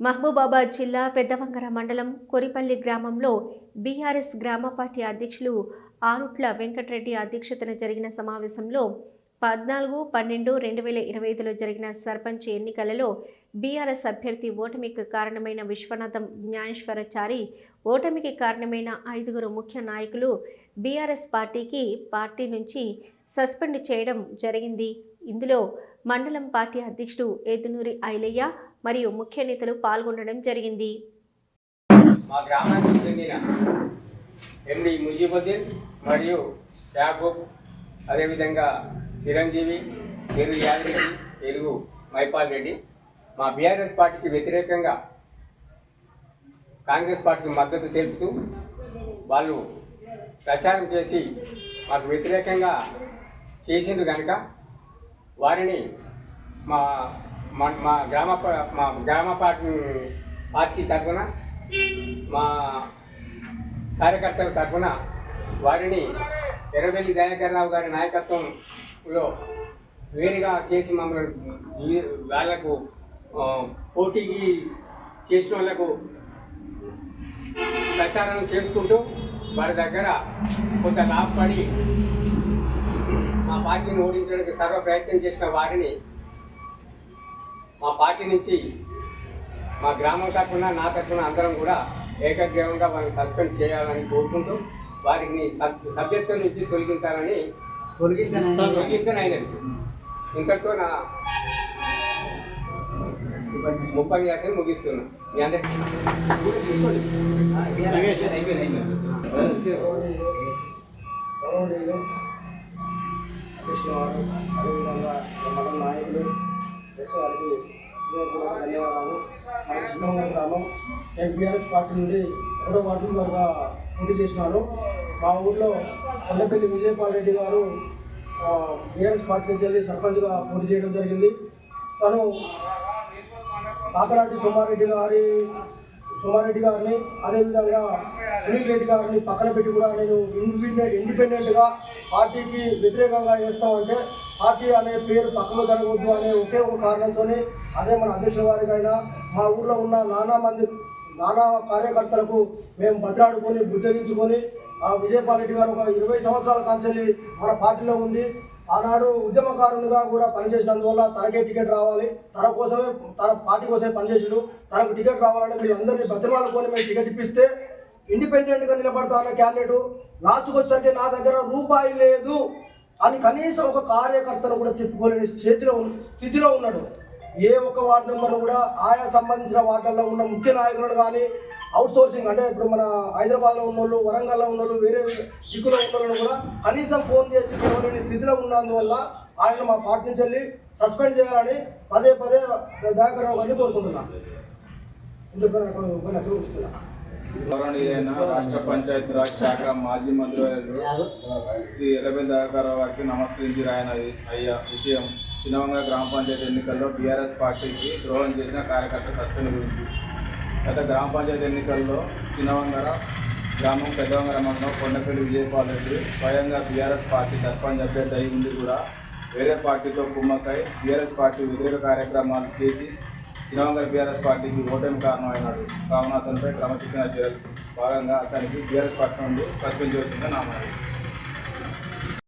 మహబూబాబాద్ జిల్లా పెద్దవంగర మండలం కొరిపల్లి గ్రామంలో బీఆర్ఎస్ గ్రామ పార్టీ అధ్యక్షులు ఆరుట్ల వెంకటరెడ్డి అధ్యక్షతన జరిగిన సమావేశంలో పద్నాలుగు పన్నెండు రెండు వేల ఇరవై ఐదులో జరిగిన సర్పంచ్ ఎన్నికలలో బీఆర్ఎస్ అభ్యర్థి ఓటమికి కారణమైన విశ్వనాథం జ్ఞానేశ్వరచారి ఓటమికి కారణమైన ఐదుగురు ముఖ్య నాయకులు బీఆర్ఎస్ పార్టీకి పార్టీ నుంచి సస్పెండ్ చేయడం జరిగింది. ఇందులో మండలం పార్టీ అధ్యక్షుడు ఏదునూరి ఐలయ్య మరియు ముఖ్య నేతలు పాల్గొనడం జరిగింది. మా గ్రామానికి చెందిన ఎండి ముజీబుద్దీన్ మరియు యాగూబ్ అదేవిధంగా చిరంజీవి తెలుగు యాదగిరి తెలుగు మైపాల్ రెడ్డి మా బీఆర్ఎస్ పార్టీకి వ్యతిరేకంగా కాంగ్రెస్ పార్టీకి మద్దతు తెలుపుతూ వాళ్ళు ప్రచారం చేసి మాకు వ్యతిరేకంగా చేసిండు కనుక వారిని మా మా గ్రామ మా గ్రామ పార్టీ పార్టీ తరఫున మా కార్యకర్తల తరఫున వారిని ఎర్రబెల్లి దయాకర్ రావు గారి నాయకత్వంలో వేరుగా చేసి మమ్మల్ని వాళ్ళకు వాళ్ళకు పోటీకి చేసిన వాళ్ళకు ప్రచారం చేసుకుంటూ వారి దగ్గర కొంత లాభపడి మా పార్టీని ఓడించడానికి సర్వ ప్రయత్నం చేసిన వారిని మా పార్టీ నుంచి మా గ్రామం తరఫున నా తరఫున అందరం కూడా ఏకగ్రీవంగా వారిని సస్పెండ్ చేయాలని కోరుకుంటూ వారిని సబ్- సభ్యత్వం నుంచి తొలగించాలని తొలగించని అయినది ఇంతటితో నా ఉపన్యాసం ముగిస్తున్నాను మీ అందరికీ తీసుకోండి. అయిపోయింది అయిపోయింది గౌరవనీయులు వారు అదేవిధంగా మన మండల నాయకులు ప్రెస్ వారికి ధన్యవాదాలు. మన చిన్నవంగ గ్రామం నేను బీఆర్ఎస్ పార్టీ నుండి మూడో వార్డు మెంబర్గా పోటీ చేసినాను మా ఊర్లో కొండపల్లి విజయపాల్ రెడ్డి గారు బీఆర్ఎస్ పార్టీ నుంచి వెళ్ళి సర్పంచ్గా పోటీ చేయడం జరిగింది. తను పాతరాటి సోమారెడ్డి గారి సోమారెడ్డి గారిని అదేవిధంగా సునీల్ రెడ్డి గారిని పక్కన పెట్టి కూడా నేను ఇండిపెండెంట్ ఇండిపెండెంట్గా పార్టీకి వ్యతిరేకంగా చేస్తామంటే పార్టీ అనే పేరు పక్కన జరగవద్దు అనే ఒకే ఒక కారణంతోనే అదే మన అధ్యక్షుల వారికైనా మా ఊర్లో ఉన్న నానా మంది నానా కార్యకర్తలకు మేము బతిలాడుకొని బుజ్జగించుకొని ఆ విజయపాల్ రెడ్డి గారు ఒక ఇరవై సంవత్సరాల కాంచెల్లి మన పార్టీలో ఉండి ఆనాడు ఉద్యమకారునిగా కూడా పనిచేసినందువల్ల తనకే టికెట్ రావాలి. తన కోసమే తన పార్టీ కోసమే పనిచేసిండు. తనకు టికెట్ రావాలంటే మీరు అందరినీ బ్రతిమాలుకొని మేము టికెట్ ఇప్పిస్తే ఇండిపెండెంట్గా నిలబడతాను క్యాండిడేట్ లాస్ట్కి వచ్చేసరికి నా దగ్గర రూపాయి లేదు అని కనీసం ఒక కార్యకర్తను కూడా తిప్పుకోలేని చేతిలో స్థితిలో ఉన్నాడు. ఏ ఒక్క వార్డు నెంబర్ను కూడా ఆయా సంబంధించిన వార్డులలో ఉన్న ముఖ్య నాయకులను కానీ అవుట్ సోర్సింగ్ అంటే ఇప్పుడు మన హైదరాబాద్లో ఉన్న వాళ్ళు వరంగల్లో ఉన్న వాళ్ళు వేరే దిక్కులో ఉన్న వాళ్ళను కూడా కనీసం ఫోన్ చేసి పిలవలేని స్థితిలో ఉన్నందువల్ల ఆయన మా పార్టీ నుంచి వెళ్ళి సస్పెండ్ చేయాలని పదే పదే దయాకరావు గారిని కోరుకుంటున్నాను ఇంకొక ఉపన్యాసం గౌరవనీయులైన రాష్ట్ర పంచాయతీ రాజ్ శాఖ మాజీ మంత్రివర్యులు శ్రీ ఎర్రబెల్ దాకర్ వారికి నమస్కరించి రాయన అయ్యా విషయం. చిన్నవంగ గ్రామ పంచాయతీ ఎన్నికల్లో బీఆర్ఎస్ పార్టీకి ద్రోహం చేసిన కార్యకర్త సస్పెండ్ గురించి. గత గ్రామ పంచాయతీ ఎన్నికల్లో చిన్నవంగర గ్రామం పెద్దవంగర మండలం కొండపల్లి విజయపాల్ రెడ్డి స్వయంగా బీఆర్ఎస్ పార్టీ సర్పంచ్ అభ్యర్థి అయి ఉండి కూడా వేరే పార్టీతో కుమ్మక్కై బీఆర్ఎస్ పార్టీ వ్యతిరేక కార్యక్రమాలు చేసి చిన్నవంగర బీఆర్ఎస్ పార్టీకి ఓటమి కారణమైనాడు. కావున అతనిపై క్రమశిక్షణ చర్యలు భాగంగా అతనికి బీఆర్ఎస్ పార్టీ నుండి సస్పెండ్ చేసిందని నా మనవి.